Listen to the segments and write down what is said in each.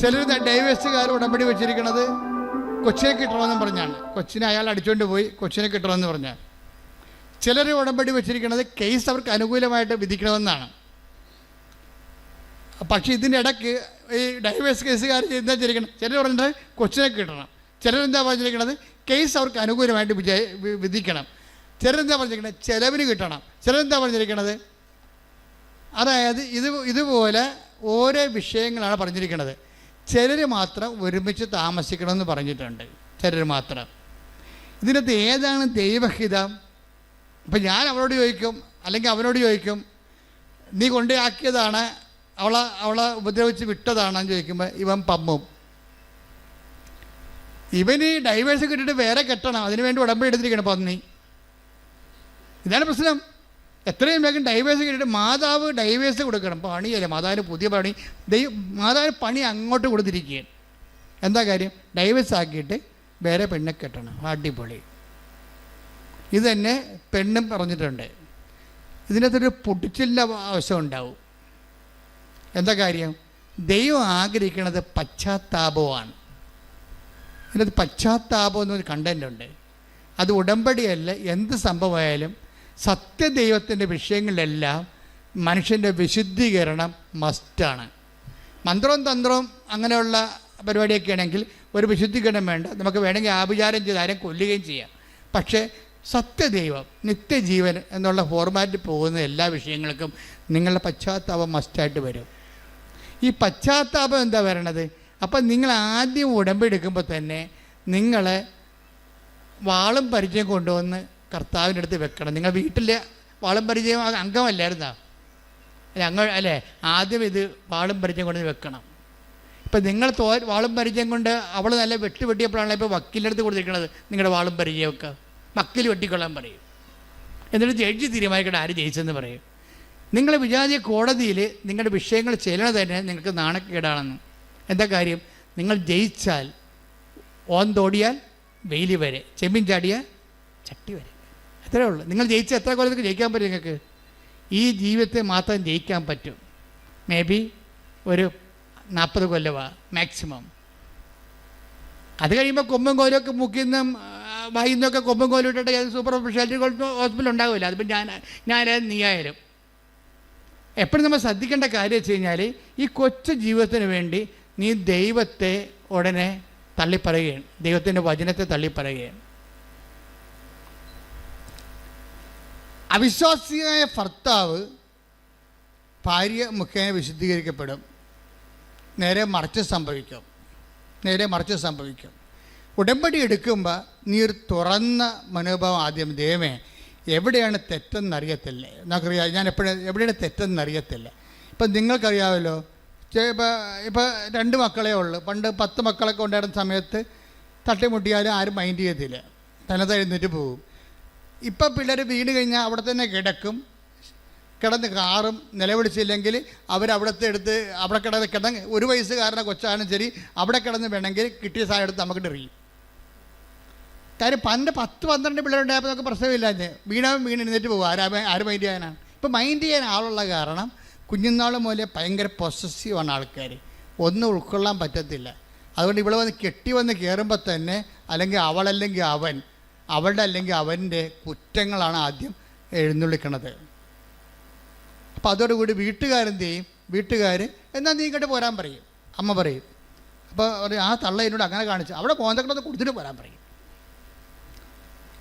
ചിലർ ഡൈവേഴ്സുകാർ ഉടമ്പടി വെച്ചിരിക്കുന്നത് കൊച്ചിനെ കിട്ടണമെന്നും പറഞ്ഞാണ്. കൊച്ചിനെ അയാൾ അടിച്ചുകൊണ്ട് പോയി കൊച്ചിനെ കിട്ടണമെന്ന് പറഞ്ഞാൽ ചിലർ ഉടമ്പടി വെച്ചിരിക്കുന്നത് കേസ് അവർക്ക് അനുകൂലമായിട്ട് വിധിക്കണമെന്നാണ്. പക്ഷേ ഇതിന്റെ ഇടയ്ക്ക് ഈ ഡൈവേഴ്സ് കേസുകാർ എന്താ ചെയ്തിരിക്കണം ചിലർ പറഞ്ഞത് കൊച്ചിനെ കിട്ടണം. ചിലരെന്താ പറഞ്ഞിരിക്കുന്നത് കേസ് അവർക്ക് അനുകൂലമായിട്ട് വിജയ വിധിക്കണം. ചിലരെന്താ പറഞ്ഞിരിക്കുന്നത് ചിലവിന് കിട്ടണം. ചിലരെന്താ പറഞ്ഞിരിക്കുന്നത് അതായത് ഇത് ഇതുപോലെ ഓരോ വിഷയങ്ങളാണ് പറഞ്ഞിരിക്കുന്നത് ചിലർ മാത്രം ഒരുമിച്ച് താമസിക്കണമെന്ന് പറഞ്ഞിട്ടുണ്ട്. ചിലർ മാത്രം. ഇതിനകത്ത് ഏതാണ് ദൈവഹിതം? ഇപ്പം ഞാൻ അവളോട് ചോദിക്കും അല്ലെങ്കിൽ അവനോട് ചോദിക്കും നീ കൊണ്ടുപോയാക്കിയതാണ് അവളെ അവളെ ഉപദ്രവിച്ച് വിട്ടതാണെന്ന് ചോദിക്കുമ്പോൾ ഇവൻ പമ്മും. ഇവന് ഡൈവേഴ്സ് കിട്ടിയിട്ട് വേറെ കെട്ടണം അതിന് വേണ്ടി ഉടമ്പടി എടുത്തിരിക്കണം പന്നി. ഇതാണ് പ്രശ്നം. എത്രയും വേഗം ഡൈവേഴ്സ് കിട്ടിയിട്ട് മാതാവ് ഡൈവേഴ്സ് കൊടുക്കണം. പണിയല്ലേ? മാതാവിന് പുതിയ പണി. ദൈവ മാതാവിന് പണി അങ്ങോട്ട് കൊടുത്തിരിക്കുകയാണ്. എന്താ കാര്യം? ഡൈവേഴ്സ് ആക്കിയിട്ട് വേറെ പെണ്ണെ കെട്ടണം. അടിപൊളി. ഇത് തന്നെ പെണ്ണും പറഞ്ഞിട്ടുണ്ട്. ഇതിനകത്തൊരു പൊട്ടിച്ചില്ല ആവശ്യം ഉണ്ടാവും. എന്താ കാര്യം? ദൈവം ആഗ്രഹിക്കുന്നത് പശ്ചാത്താപമാണ്. ഇതിനകത്ത് പശ്ചാത്താപം എന്നൊരു കണ്ടന്റ് ഉണ്ട്. അത് ഉടമ്പടിയല്ല. എന്ത് സംഭവമായാലും സത്യദൈവത്തിന്റെ വിഷയങ്ങളിലെല്ലാം മനുഷ്യന്റെ വിശുദ്ധീകരണം മസ്റ്റാണ്. മന്ത്രവും തന്ത്രവും അങ്ങനെയുള്ള പരിപാടിയൊക്കെ ആണെങ്കിൽ ഒരു വിശുദ്ധീകരണം വേണ്ട. നമുക്ക് വേണമെങ്കിൽ ആഭിചാരം ചെയ്ത് കൊല്ലുകയും ചെയ്യാം. പക്ഷേ സത്യദൈവം നിത്യജീവൻ എന്നുള്ള ഫോർമാറ്റിൽ പോകുന്ന എല്ലാ വിഷയങ്ങൾക്കും നിങ്ങളുടെ പശ്ചാത്താപം മസ്റ്റായിട്ട് വരും. ഈ പശ്ചാത്താപം എന്താ വരണത് അപ്പം നിങ്ങൾ ആദ്യം ഉടമ്പെടുക്കുമ്പോൾ തന്നെ നിങ്ങളെ വാളും പരിചയം കൊണ്ടുവന്ന് കർത്താവിന്റെ അടുത്ത് വെക്കണം. നിങ്ങൾ വീട്ടിലെ വാളും പരിചയം അംഗമല്ലായിരുന്നാ? അല്ല അല്ലേ? ആദ്യം ഇത് വാളും പരിചയം കൊണ്ട് വെക്കണം. ഇപ്പം നിങ്ങൾ തോ വാളും പരിചയം കൊണ്ട് അവൾ നല്ല വെട്ടി വെട്ടിയപ്പോഴാണ് ഇപ്പോൾ വക്കീലിന്റെ അടുത്ത് കൊടുത്തിരിക്കുന്നത് നിങ്ങളുടെ വാളും പരിചയമൊക്കെ. വക്കീൽ വെട്ടിക്കൊള്ളാൻ പറയും. എന്നിട്ട് ജഡ്ജി തീരുമാനിക്കട്ടെ ആര് ജയിച്ചെന്ന് പറയും. നിങ്ങൾ വിചാരിച്ച കോടതിയിൽ നിങ്ങളുടെ വിഷയങ്ങൾ ചെല്ലണ തന്നെ നിങ്ങൾക്ക് നാണക്കേടാണെന്ന്. എന്താ കാര്യം? നിങ്ങൾ ജയിച്ചാൽ ഓൻ തോടിയാൽ വെയിൽ വരെ. ചെമ്മീൻ ചാടിയാൽ ചട്ടി വരെ. അത്രേ ഉള്ളൂ. നിങ്ങൾ ജയിച്ച എത്ര കൊല്ലത്തേക്ക് ജയിക്കാൻ പറ്റും നിങ്ങൾക്ക്? ഈ ജീവിതത്തെ മാത്രം ജയിക്കാൻ പറ്റും. മേ ബി ഒരു നാൽപ്പത് കൊല്ലമാണ് മാക്സിമം അത് കഴിയുമ്പോൾ കൊമ്പും കോലൊക്കെ മുക്കിന്നും വായിന്നൊക്കെ കൊമ്പും കോലും ഇട്ടിട്ട് ഏത് സൂപ്പർ സ്പെഷ്യാലിറ്റി ഹോസ്പിറ്റൽ ഉണ്ടാവില്ല. അതിപ്പോൾ ഞാൻ ഞാനായാലും നീ ആയാലും എപ്പോഴും നമ്മൾ ശ്രദ്ധിക്കേണ്ട കാര്യം വെച്ച് കഴിഞ്ഞാൽ ഈ കൊച്ചു ജീവിതത്തിന് വേണ്ടി നീ ദൈവത്തെ ഉടനെ തള്ളിപ്പറയുകയാണ്. ദൈവത്തിന്റെ വചനത്തെ തള്ളിപ്പറയുകയാണ്. അവിശ്വാസിയായ ഭർത്താവ് ഭാര്യ മുഖേന വിശുദ്ധീകരിക്കപ്പെടും. നേരെ മറിച്ച് സംഭവിക്കും. നേരെ മറിച്ച് സംഭവിക്കും. ഉടമ്പടി എടുക്കുമ്പോൾ നീ ഒരു തുറന്ന മനോഭാവം ആദ്യം ദൈവമേ എവിടെയാണ് തെറ്റെന്നറിയത്തില്ല? നമുക്കറിയാം ഞാൻ എപ്പോഴും എവിടെയാണ് തെറ്റെന്ന് തെറ്റെന്നറിയത്തില്ല? ഇപ്പം നിങ്ങൾക്കറിയാമല്ലോ ഇപ്പോൾ ഇപ്പോൾ രണ്ട് മക്കളേ ഉള്ളൂ. പണ്ട് പത്ത് മക്കളൊക്കെ ഉണ്ടായിരുന്ന സമയത്ത് തട്ടിമുട്ടിയാലും ആരും മൈൻഡ് ചെയ്യത്തില്ല. തനത് എഴുന്നേറ്റ് പോകും ഇപ്പം പിള്ളേർ വീണ് കഴിഞ്ഞാൽ അവിടെ തന്നെ കിടക്കും. കിടന്ന് കാറും നിലവിളിച്ചില്ലെങ്കിൽ അവരവിടത്തെ എടുത്ത് അവിടെ കിടന്ന് കിടന്ന് ഒരു വയസ്സുകാരനെ കൊച്ചാണെങ്കിലും ശരി അവിടെ കിടന്ന് വേണമെങ്കിൽ കിട്ടിയ സാധനം എടുത്ത് നമുക്ക് എറിയും കാര്യം പണ്ട് പത്ത് പന്ത്രണ്ട് പിള്ളേരുണ്ടായപ്പോൾ നമുക്ക് പ്രശ്നമില്ലാഞ്ഞ് വീണാൻ വീണ് എഴുന്നേറ്റ് പോകും ആരാ ആര് മൈൻഡ് ചെയ്യാനാണ്? ഇപ്പം മൈൻഡ് ചെയ്യാൻ ആളുള്ള കാരണം കുഞ്ഞുനാൾ മുതലേ ഭയങ്കര പൊസസീവാണ് ആൾക്കാർ ഒന്നും ഉൾക്കൊള്ളാൻ പറ്റത്തില്ല. അതുകൊണ്ട് ഇവിടെ വന്ന് കെട്ടി വന്ന് കയറുമ്പോൾ തന്നെ അല്ലെങ്കിൽ അവളല്ലെങ്കിൽ അവൻ അവളുടെ അല്ലെങ്കിൽ അവന്റെ കുറ്റങ്ങളാണ് ആദ്യം എഴുന്നള്ളിക്കണത്. അപ്പോൾ അതോടുകൂടി വീട്ടുകാരെന്ത് ചെയ്യും വീട്ടുകാർ എന്നാൽ നീ ഇങ്ങോട്ട് പോരാൻ പറയും. അമ്മ പറയും. അപ്പോൾ ആ തള്ള എന്നോട് അങ്ങനെ കാണിച്ചു. അവിടെ മോന്തക്കടന്ന് കൊടുത്തിട്ട് പോരാൻ പറയും.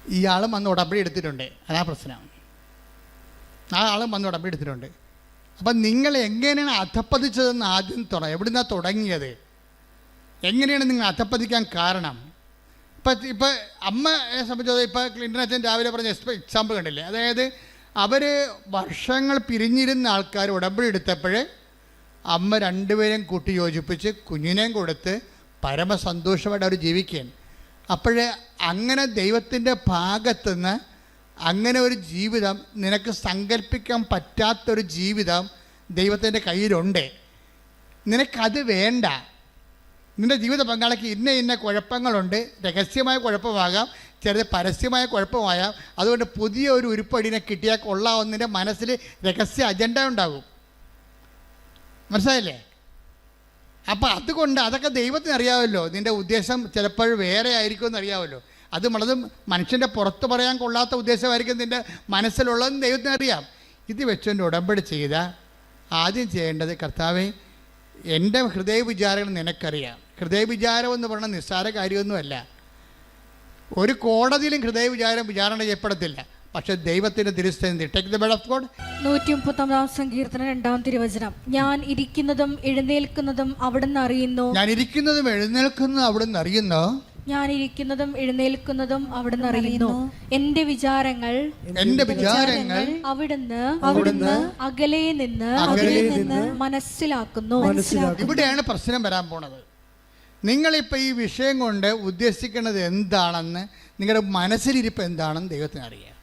ഇയാളും വന്ന് ഉടമ്പടി എടുത്തിട്ടുണ്ട്. അതാ പ്രശ്നം. ആ ആളും വന്ന് ഉടമ്പടി എടുത്തിട്ടുണ്ട്. അപ്പം നിങ്ങൾ എങ്ങനെയാണ് അധപ്പതിച്ചതെന്ന് ആദ്യം തുടങ്ങി എവിടുന്നാണ് തുടങ്ങിയത്? എങ്ങനെയാണ് നിങ്ങൾ അധപ്പതിക്കാൻ കാരണം? ഇപ്പം ഇപ്പം അമ്മയെ സംബന്ധിച്ചത് ഇപ്പോൾ ക്ലിന്റൺ അച്ഛൻ രാവിലെ പറഞ്ഞ എക്സാമ്പിൾ കണ്ടില്ലേ? അതായത് അവർ വർഷങ്ങൾ പിരിഞ്ഞിരുന്ന ആൾക്കാർ ഉടമ്പടി അമ്മ രണ്ടുപേരെയും കൂട്ടി യോജിപ്പിച്ച് കുഞ്ഞിനെയും കൊടുത്ത് പരമസന്തോഷമായിട്ട് അവർ ജീവിക്കുകയാണ്. അപ്പോഴേ അങ്ങനെ ദൈവത്തിന്റെ ഭാഗത്തുനിന്ന് അങ്ങനെ ഒരു ജീവിതം നിനക്ക് സങ്കല്പിക്കാൻ പറ്റാത്തൊരു ജീവിതം ദൈവത്തിന്റെ കയ്യിലുണ്ട്. നിനക്കത് വേണ്ട. നിന്റെ ജീവിത പങ്കാളിക്ക് ഇന്ന ഇന്ന കുഴപ്പങ്ങളുണ്ട് രഹസ്യമായ കുഴപ്പമാകാം ചിലത് പരസ്യമായ കുഴപ്പമായാൽ അതുകൊണ്ട് പുതിയ ഒരു ഉരുപ്പടിനെ കിട്ടിയാൽ കൊള്ളാവുന്നതിന്റെ മനസ്സിൽ രഹസ്യ അജണ്ട ഉണ്ടാകും. മനസ്സിലായില്ലേ? അപ്പം അതുകൊണ്ട് അതൊക്കെ ദൈവത്തിന് അറിയാമല്ലോ. നിന്റെ ഉദ്ദേശം ചിലപ്പോൾ വേറെ ആയിരിക്കും എന്നറിയാമല്ലോ അത് നമ്മളതും മനുഷ്യന്റെ പുറത്ത് പറയാൻ കൊള്ളാത്ത ഉദ്ദേശമായിരിക്കും നിന്റെ മനസ്സിലുള്ളതെന്ന് ദൈവത്തിന് അറിയാം. ഇത് വെച്ചുകൊണ്ട് ഉടമ്പടി ചെയ്ത ആദ്യം ചെയ്യേണ്ടത് കർത്താവെ എന്റെ ഹൃദയ വിചാരങ്ങൾ നിനക്കറിയാം. ഹൃദയ വിചാരം എന്ന് പറയുന്നത് നിസ്സാര കാര്യമൊന്നുമല്ല. ഒരു കോടതിയിലും ഹൃദയവിചാരം വിചാരണ ചെയ്യപ്പെടത്തില്ല. പക്ഷെ ദൈവത്തിന്റെ തിരുസ്ഥിതി take the bed of God നൂറ്റി മുപ്പത്തൊമ്പതാം സങ്കീർത്തനം രണ്ടാം തിരുവചനം. ഞാൻ ഇരിക്കുന്നതും എഴുന്നേൽക്കുന്നതും അവിടുന്ന് അറിയുന്നു. ഞാൻ ഇരിക്കുന്നതും എഴുന്നേൽക്കുന്നതും അവിടുന്ന് അറിയുന്നു. ഞാൻ ഇരിക്കുന്നതും എഴുന്നേൽക്കുന്നതും അവിടുന്ന് അറിയുന്നു. എന്റെ വിചാരങ്ങൾ എന്റെ വിചാരങ്ങൾ അവിടുന്ന് അവിടുന്ന് അകലെ നിന്ന് അകലെ നിന്ന് മനസ്സിലാക്കുന്നു. ഇവിടെയാണ് പ്രശ്നം വരാൻ പോണത്. നിങ്ങളിപ്പോൾ ഈ വിഷയം കൊണ്ട് ഉദ്ദേശിക്കുന്നത് എന്താണെന്ന് നിങ്ങളുടെ മനസ്സിലിരിപ്പ് എന്താണെന്ന് ദൈവത്തിന് അറിയാം.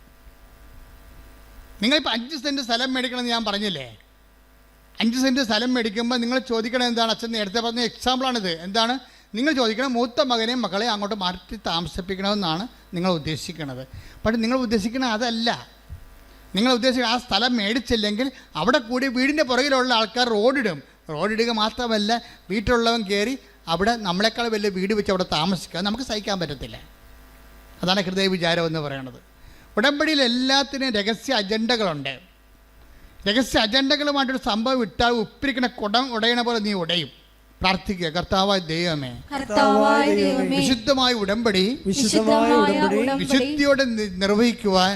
നിങ്ങളിപ്പോൾ അഞ്ച് സെന്റ് സ്ഥലം മേടിക്കണമെന്ന് ഞാൻ പറഞ്ഞില്ലേ? അഞ്ച് സെന്റ് സ്ഥലം മേടിക്കുമ്പോൾ നിങ്ങൾ ചോദിക്കണം എന്താണ്? അച്ഛൻ നേരത്തെ പറഞ്ഞ എക്സാമ്പിളാണിത് എന്താണ്? നിങ്ങൾ ചോദിക്കണം മൂത്ത മകനെയും മകളെ അങ്ങോട്ട് മാറ്റി താമസിപ്പിക്കണമെന്നാണ് നിങ്ങൾ ഉദ്ദേശിക്കുന്നത് പക്ഷേ നിങ്ങൾ ഉദ്ദേശിക്കുന്നത് അതല്ല. നിങ്ങൾ ഉദ്ദേശിക്കുന്ന ആ സ്ഥലം മേടിച്ചില്ലെങ്കിൽ അവിടെ കൂടി വീടിന്റെ പുറകിലുള്ള ആൾക്കാർ റോഡിടും. റോഡിടുക മാത്രമല്ല വീട്ടിലുള്ളവൻ കയറി അവിടെ നമ്മളെക്കാൾ വലിയ വീട് വെച്ച് അവിടെ താമസിക്കുക നമുക്ക് സഹിക്കാൻ പറ്റത്തില്ല. അതാണ് ഹൃദയ വിചാരം എന്ന് പറയുന്നത് ഉടമ്പടിയിൽ എല്ലാത്തിനും രഹസ്യ അജണ്ടകളുണ്ട്. രഹസ്യ അജണ്ടകളുമായിട്ടൊരു സംഭവം ഇട്ടാൽ ഉപ്പിരിക്കണ കുടം ഉടയണ പോലെ നീ ഉടയും. പ്രാർത്ഥിക്കുക. കർത്താവായ ദൈവമേ വിശുദ്ധമായ ഉടമ്പടി വിശുദ്ധമായ ഉടമ്പടി വിശുദ്ധിയോടെ നിർവഹിക്കുവാൻ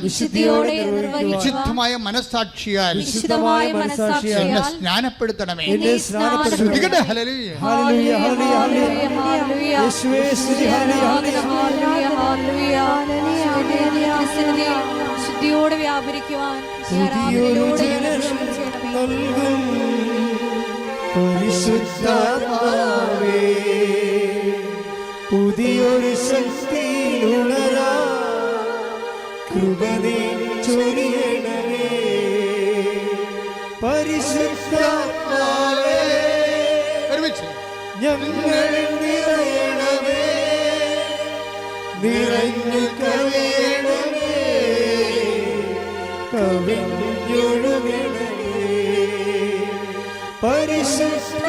വിശുദ്ധമായ മനസ്സാക്ഷിയാൽ വിശുദ്ധമായ എന്നെ സ്നാനപ്പെടുത്തണമേ. ശുദ്ധിയോടെ വ്യാപരിക്കുവാൻ. നൽകും. പരിശുദ്ധാത്മാവേ പുതിയൊരു ശക്തി ഉണരാ. ചൊരിയണമേ പരിശുദ്ധാത്മാവേ നിറയണമേ നിറഞ്ഞു കവിയണമേ കവിഞ്ഞൊഴുകണമേ. परिशुद्ध